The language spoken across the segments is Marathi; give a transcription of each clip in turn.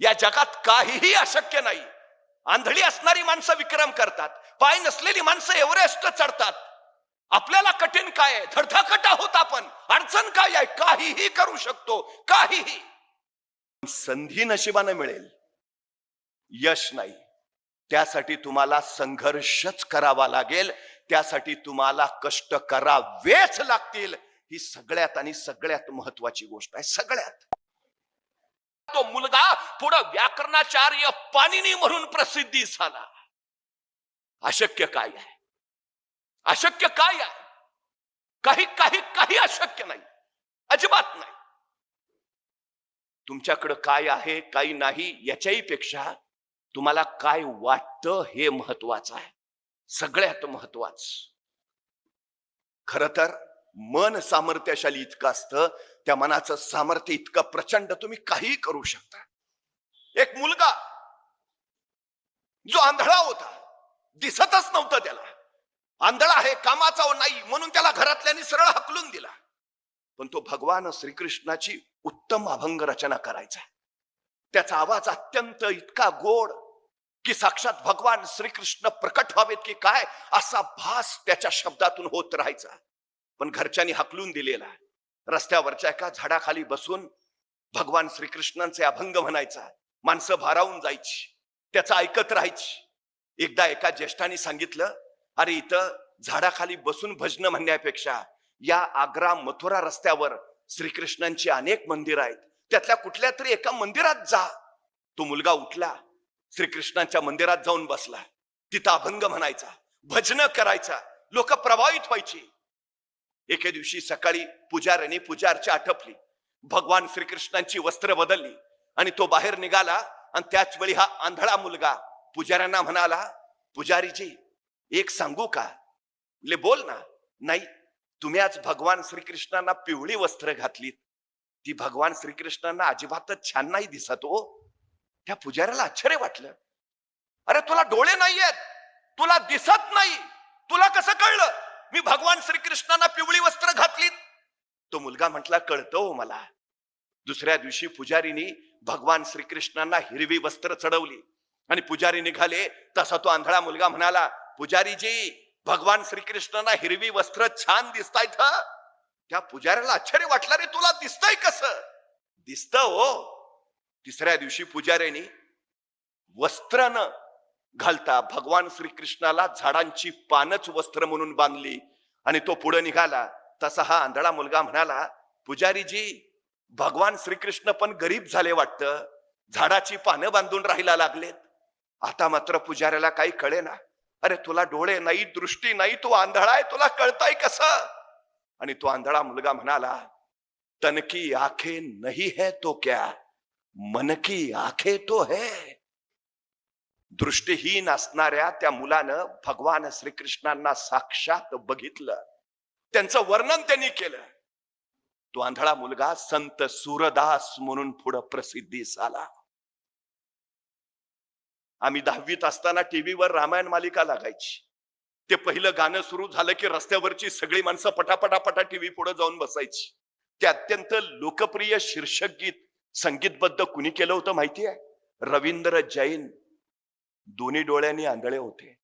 या जगात काहीही अशक्य नाही. आंधळी असणारी माणसं विक्रम करतात. पाय नसलेली माणसं एव्हरेस्ट चढतात. आपल्याला कठीण काय आहे? धडधाकट आहोत आपण. अडचण काय आहे? काहीही करू शकतो. काहीही. संधी नशिबानं मिळेल. यश नाही. त्यासाठी तुम्हाला संघर्षच करावा लागेल. त्यासाठी तुम्हाला कष्ट करावेच लागतील. ही सगळ्यात आणि सगळ्यात महत्वाची गोष्ट आहे. सगळ्यात. तो मुलगा पुढं व्याकरणाचार्य पाणिनी म्हणून प्रसिद्धी झाला. अशक्य काय आहे? अशक्य काय आहे? काही काही काही अशक्य नाही. अजिबात नाही. तुमच्याकडं काय आहे काही नाही याच्याही पेक्षा तुम्हाला काय वाटतं हे महत्वाचं आहे. सगळ्यात महत्वाचं खर तर मन सामर्थ्याशाली इतकं असतं त्या मनाचं सामर्थ्य इतकं प्रचंड तुम्ही काहीही करू शकता. एक मुलगा जो आंधळा होता दिसतच नव्हतं त्याला. आंधळा आहे कामाचा नाही म्हणून त्याला घरातल्यानी सरळ हकलून दिला. पण तो भगवान श्रीकृष्णाची उत्तम अभंग रचना करायचा. त्याचा आवाज अत्यंत इतका गोड की साक्षात भगवान श्रीकृष्ण प्रकट व्हावेत की काय असा भास त्याच्या शब्दातून होत राहायचा. पण घरच्यांनी हकलून दिलेला रस्त्यावरच्या एका झाडाखाली बसून भगवान श्रीकृष्णांचे अभंग म्हणायचा माणसं भारावून जायची. त्याचं ऐकत राहायची. एकदा एका ज्येष्ठाने सांगितलं अरे इथं झाडाखाली बसून भजन म्हणण्यापेक्षा या आग्रा मथुरा रस्त्यावर श्रीकृष्णांची अनेक मंदिर आहेत. त्यातल्या कुठल्या तरी एका मंदिरात जा. तो मुलगा उठला श्रीकृष्णांच्या मंदिरात जाऊन बसला. तिथं अभंग म्हणायचा भजन करायचा. लोक प्रभावित व्हायची. एके दिवशी सकाळी पुजाऱ्याने पुजारची आटपली. भगवान श्रीकृष्णांची वस्त्र बदलली आणि तो बाहेर निघाला आणि त्याच वेळी हा आंधळा मुलगा पुजाऱ्यांना म्हणाला पुजारीजी एक सांगू का? ले बोल ना. नाही तुम्ही आज भगवान श्रीकृष्णांना पिवळी वस्त्र घातलीत. ती भगवान श्रीकृष्णांना अजिबातच छान नाही दिसत हो. त्या पुजाऱ्याला आश्चर्य वाटलं. अरे तुला डोळे नाहीयेत. तुला दिसत नाही. तुला कसं कळलं? मी भगवान श्रीकृष्णांना पिवळी वस्त्र घातलीत. तो मुलगा म्हटला कळतो हो मला. दुसऱ्या दिवशी पुजारीनी भगवान श्रीकृष्णांना हिरवी वस्त्र चढवली. आणि पुजारी निघाले. तसा तो आंधळा मुलगा म्हणाला पुजारीजी भगवान श्रीकृष्णांना हिरवी वस्त्र छान दिसतायत त्या पुजाऱ्याला आश्चर्य वाटलं रे तुला दिसतंय कस? दिसत हो. तिसऱ्या दिवशी पुजाऱ्याने वस्त्र न घालता. भगवान श्रीकृष्णाला झाडांची पानच वस्त्र म्हणून बांधली आणि तो पुढे निघाला. तसा हा आंधळा मुलगा म्हणाला पुजारीजी भगवान श्रीकृष्ण पण गरीब झाले वाटतं. झाडाची पानं बांधून राहायला लागलेत. आता मात्र पुजाऱ्याला काही कळे ना अरे तुला डोळे नाही दृष्टी नाही तू आंधळा आहे तुला कळताय कसं? आणि तो आंधळा मुलगा म्हणाला तनकी आखे नहीं है तो क्या? मन की आखे तो है. दृष्टीहीन असणाऱ्या त्या मुलानं भगवान श्रीकृष्णांना साक्षात बघितलं. त्यांचं वर्णन त्यांनी केलं. तो आंधळा मुलगा संत सूरदास म्हणून पुढं प्रसिद्धीस आला आम्ही दहावीत असताना टीव्हीवर रामायण मालिका लागायची. ते पहिलं गाणं सुरू झालं की रस्त्यावरची सगळी माणसं पटापटापटा टीव्ही पुढे जाऊन बसायची. ते अत्यंत लोकप्रिय शीर्षक गीत संगीतबद्ध कुणी केलं होतं माहिती आहे रवींद्र जैन. दोन्ही डोळ्यांनी आंधळे होते.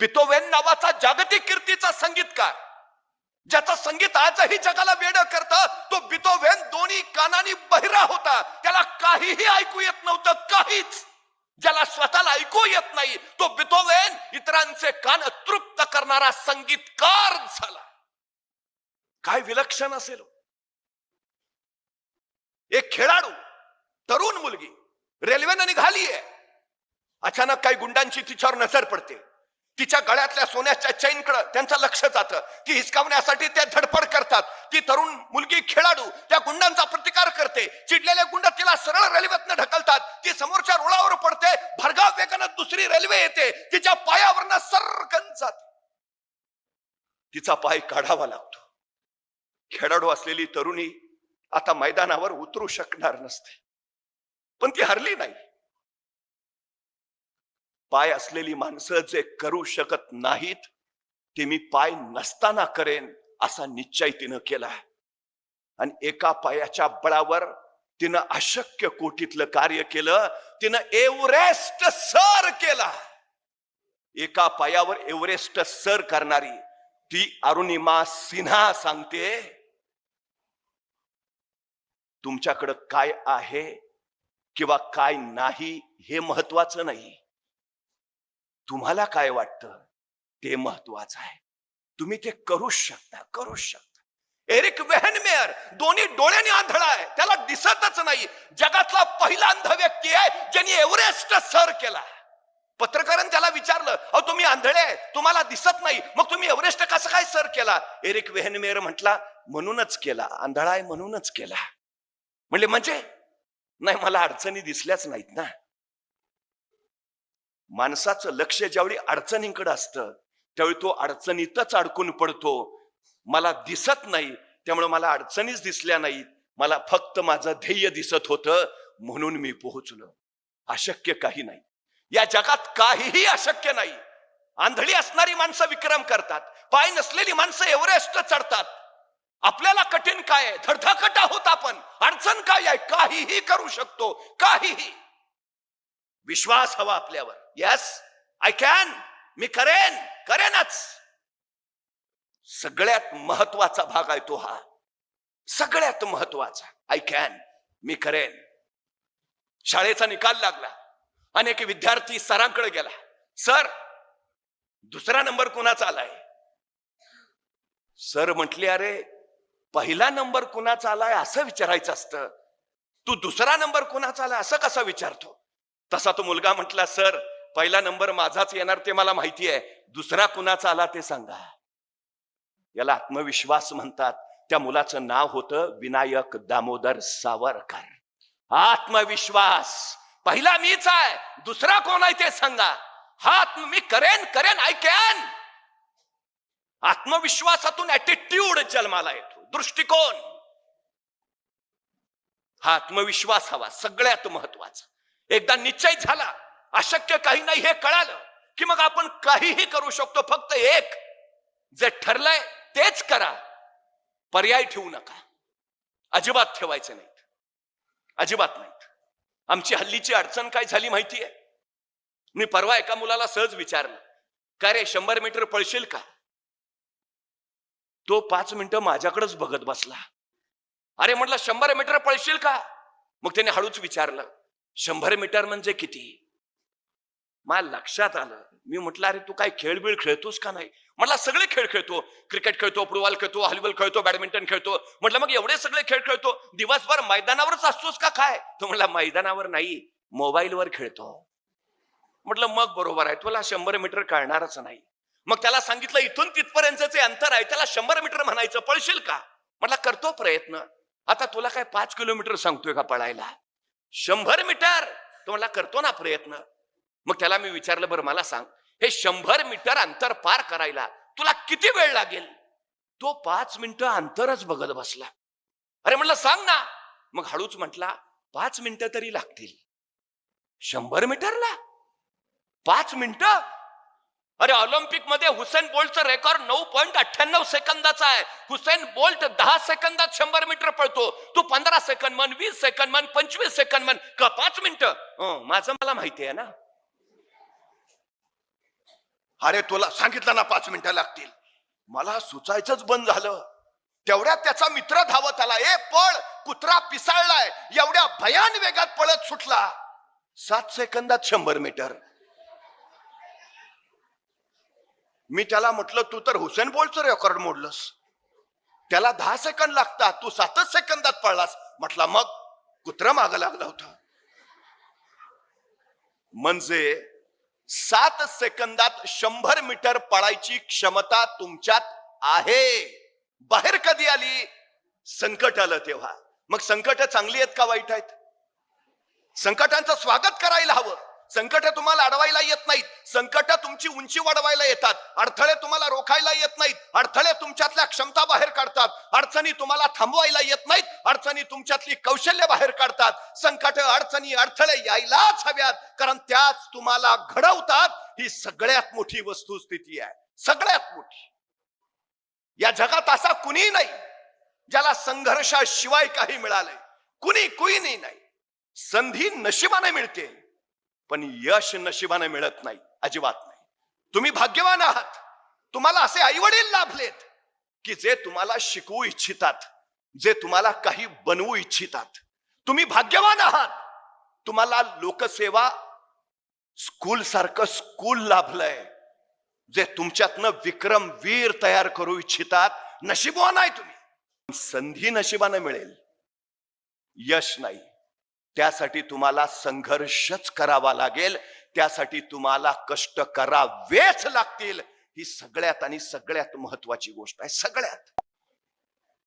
बितोवेन नावाचा जागतिक कीर्तीचा संगीतकार ज्याचं संगीत आजही जगाला वेड करत तो बितोवेन दोन्ही कानानी बहिरा होता. त्याला काहीही ऐकू येत नव्हतं काहीच. ज्याला स्वतःला ऐकू येत नाही तो बितोवेन इतरांचे कान तृप्त करणारा संगीतकार झाला. काय विलक्षण असेल हो. एक खेळाडू तरुण मुलगी रेल्वेनं निघालीये. अचानक काही गुंडांची तिच्यावर नजर पडते. तिच्या गळ्यातल्या सोन्याच्या चैनकडं त्यांचं लक्ष जातं ती हिसकावण्यासाठी ते धडपड करतात. ती तरुण मुलगी खेळाडू त्या गुंडांचा प्रतिकार करते. चिडलेले गुंड तिला सरळ रेल्वेतनं ढकलतात. ती समोरच्या रुळावर पडते. भरगाव वेगानं दुसरी रेल्वे येते. तिच्या पायावरनं सरकन जाते. तिचा पाय काढावा लागतो. खेळाडू असलेली तरुणी आता मैदानावर उतरू शकणार नसते. पण ती हरली नाही. पाय असलेली माणसं जे करू शकत नाहीत ते मी पाय नसताना करेन असा निश्चय तिनं केला आणि एका पायाच्या बळावर तिनं अशक्य कोटीतलं कार्य केलं तिनं एव्हरेस्ट सर केला. एका पायावर एव्हरेस्ट सर करणारी ती अरुणिमा सिन्हा सांगते तुमच्याकडं काय आहे किंवा काय नाही हे महत्वाचं नाही. तुम्हाला काय वाटतं? ते महत्वाचं आहे. तुम्ही ते करूच शकता करूच शकता. एरिक वेहनमेअर दोन्ही डोळ्याने आंधळा आहे. त्याला दिसतच नाही. जगातला पहिला अंध व्यक्ती आहे ज्यांनी एव्हरेस्ट सर केला. पत्रकारांनी त्याला विचारलं अहो तुम्ही आंधळे तुम्हाला दिसत नाही. मग तुम्ही एव्हरेस्ट कसं काय सर केला? एरिक वेहनमेअर म्हटला म्हणूनच केला. आंधळा आहे म्हणूनच केला. म्हणले म्हणजे? नाही मला अडचणी दिसल्याच नाहीत ना. माणसाचं लक्ष ज्यावेळी अडचणींकडे असतं त्यावेळी तो अडचणीतच अडकून पडतो. मला दिसत नाही त्यामुळे मला अडचणीच दिसल्या नाहीत. मला फक्त माझं ध्येय दिसत होतं म्हणून मी पोहोचलो. अशक्य काही नाही. या जगात काहीही अशक्य नाही. आंधळी असणारी माणसं विक्रम करतात. पाय नसलेली माणसं एव्हरेस्ट चढतात. आपल्याला कठीण काय धडधकटा होत आहोत आपण. अडचण काय आहे? काहीही करू शकतो. काहीही. विश्वास हवा आपल्यावर. यस आय कॅन मी करेन. करेनच. सगळ्यात महत्त्वाचा भाग आहे तो हा. सगळ्यात महत्त्वाचा. आय कॅन मी करेन. शाळेचा निकाल लागला. अनेक विद्यार्थी सरांकडे गेला. सर दुसरा नंबर कुणाचा आलाय? सर म्हटले अरे पहिला नंबर कुणाचा आलाय असं विचारायचं असतं. तू दुसरा नंबर कुणाचा आलाय असं कसा विचारतो? तसा तो मुलगा म्हटला सर पहिला नंबर माझाच येणार ते मला माहिती आहे. दुसरा कुणाचा आला ते सांगा. याला आत्मविश्वास म्हणतात. त्या मुलाचं नाव होतं विनायक दामोदर सावरकर. आत्मविश्वास. पहिला मीच आहे दुसरा कोण आहे ते सांगा. हा आत्म मी करेन करेन आय कॅन आत्मविश्वासातून ऍटिट्यूड जन्माला येतो. दृष्टिकोन. हा आत्मविश्वास हवा सगळ्यात महत्त्वाचा. एकदा निश्चय झाला. अशक्य काही नाही हे कळालं की मग आपण काहीही करू शकतो फक्त एक जे ठरलंय तेच करा. पर्याय ठेवू नका. अजिबात ठेवायचे नाहीत. अजिबात नाहीत. आमची हल्लीची अडचण काय झाली माहितीये? मी परवा एका मुलाला सहज विचारलं का रे शंभर मीटर पळशील का? तो पाच मिनिटं माझ्याकडेच बघत बसला. अरे म्हटलं शंभर मीटर पळशील का? मग त्याने हळूच विचारलं शंभर मीटर म्हणजे किती? मला लक्षात आलं. मी म्हटलं अरे तू काय खेळ बिळ खेळतोस का नाही? म्हटलं सगळे खेळ खेळतो. क्रिकेट खेळतो फुटबॉल खेळतो हॉलीबॉल खेळतो बॅडमिंटन खेळतो. म्हटलं मग एवढे सगळे खेळ खेळतो? दिवसभर मैदानावरच असतोस का काय? तो म्हटला मैदानावर नाही मोबाईलवर खेळतो. म्हटलं मग बरोबर आहे. तुला शंभर मीटर कळणारच नाही. मग त्याला सांगितलं इथून तिथपर्यंतचे अंतर आहे. त्याला शंभर मीटर म्हणायचं पळशील का? म्हटलं करतो प्रयत्न. आता तुला काय पाच किलोमीटर सांगतोय का पळायला? शंभर मीटर. तो म्हणला करतो ना प्रयत्न. मग त्याला मी विचारलं बरं मला सांग हे शंभर मीटर अंतर पार करायला तुला किती वेळ लागेल? तो पाच मिनिटं अंतरच बघत बसला. अरे म्हणलं सांग ना. मग हळूच म्हटला पाच मिनिटं तरी लागतील. शंभर मीटरला? पाच मिनिटं? अरे ऑलिम्पिकमध्ये हुसेन बोल्टचं रेकॉर्ड नऊ पॉईंट अठ्ठ्याण्णव सेकंदाचा आहे. हुसेन बोल्ट दहा सेकंदात शंभर मीटर पळतो. तू पंधरा सेकंद म्हण वीस सेकंद म्हण पंचवीस सेकंद म्हण का पाच मिनिट? हो, माझं मला माहिती आहे ना. अरे तुला सांगितलं ना पाच मिनिटं लागतील. मला सुचायचंच बंद झालं. तेवढ्यात त्याचा मित्र धावत आला. ए पळ कुत्रा पिसाळलाय. एवढ्या भयान वेगात पळत सुटला. सात सेकंदात शंभर मीटर. मी त्याला म्हटलं तू तर हुसेन बोलचं रेकॉर्ड मोडलंस. त्याला दहा सेकंद लागतात तू सातच सेकंदात पळलास. म्हटला मग कुत्र माग लागलं होतं. म्हणजे सात सेकंदात शंभर मीटर पळायची क्षमता तुमच्यात आहे. बाहेर कधी आली? संकट आलं तेव्हा. मग संकट चांगली आहेत का वाईट आहेत? संकटांचं स्वागत करायला हवं. संकट तुम्हाला अडवायला येत नाहीत. संकट तुमची उंची वाढवायला येतात. अडथळे तुम्हाला रोखायला येत नाहीत. अडथळे तुमच्यातल्या क्षमता बाहेर काढतात. अडचणी तुम्हाला थांबवायला येत नाहीत. अडचणी तुमच्यातली कौशल्य बाहेर काढतात. संकट अडचणी अडथळे यायलाच हव्यात. कारण त्याच तुम्हाला घडवतात. ही सगळ्यात मोठी वस्तुस्थिती आहे. सगळ्यात मोठी. या जगात असा कुणी नाही ज्याला संघर्षाशिवाय काही मिळालंय. कुणी कुणी नाही. संधी नशिबाने मिळते. पण यश नशिबाने मिळत नाही अजिबात नाही. तुम्ही भाग्यवान आहात. तुम्हाला असे आई वडील लाभलेत की जे तुम्हाला शिकवू इच्छितात जे तुम्हाला काही बनवू इच्छितात. तुम्ही भाग्यवान आहात. तुम्हाला लोकसेवा स्कूल सारखं स्कूल लाभलंय. जे तुमच्यातनं विक्रम वीर तयार करू इच्छितात नशिबवान आहे तुम्ही. संधी नशिबाने मिळेल. यश नाही. त्यासाठी तुम्हाला संघर्षच करावा लागेल. त्यासाठी तुम्हाला कष्ट करावेच लागतील. ही सगळ्यात आणि सगळ्यात महत्वाची गोष्ट आहे. सगळ्यात.